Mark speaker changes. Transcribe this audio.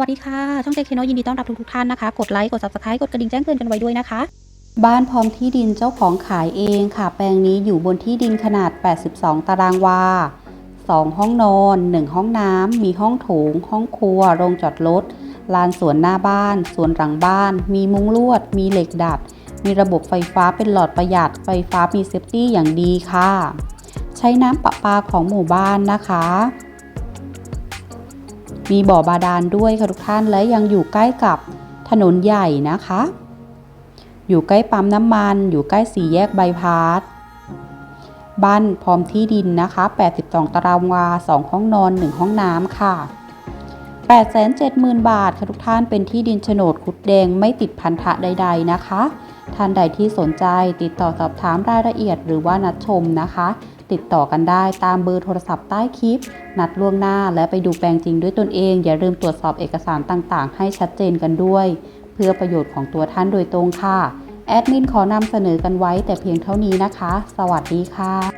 Speaker 1: วัสดีค่ะ ช่องเจเคโนยินดีต้อนรับทุกทุกท่านนะคะ กดไลค์ กด subscribe กดกระดิ่งแจ้งเตือนกันไว้ด้วยนะคะ บ้านพร้อมที่ดินเจ้าของขายเองค่ะ แปลงนี้อยู่บนที่ดินขนาด 82 ตารางวา 2 ห้องนอน 1 ห้องน้ำ มีห้องโถง ห้องครัว โรงจอดรถ ลานสวนหน้าบ้าน สวนหลังบ้าน มีมุ้งลวด มีเหล็กดัด มีระบบไฟฟ้าเป็นหลอดประหยัด ไฟฟ้ามีเซฟตี้อย่างดีค่ะ ใช้น้ำประปาของหมู่บ้านนะคะ มีบ่อบาดาลด้วยค่ะทุกท่านและยังอยู่ใกล้กับถนนใหญ่นะคะ อยู่ใกล้ปั๊มน้ำมัน อยู่ใกล้สี่แยกใบพาสบ้านพร้อมที่ดินนะคะ 82 ตารางวา 2 ห้องนอน 1 ห้องน้ำค่ะ 870,000 บาทค่ะทุกท่านเป็นที่ดินโฉนดคุดแดงไม่ติดพันธะใด ๆนะคะ ท่านใดที่สนใจติดต่อสอบถามรายละเอียดหรือว่านัดชมนะคะ ติดต่อกันได้ตามเบอร์โทรศัพท์ใต้คลิป นัดล่วงหน้าและไปดูแปลงจริงด้วยตนเอง อย่าลืมตรวจสอบเอกสารต่างๆ ให้ชัดเจนกันด้วย เพื่อประโยชน์ของตัวท่านโดยตรงค่ะแอดมินขอนำเสนอกันไว้แต่เพียงเท่านี้นะคะ สวัสดีค่ะ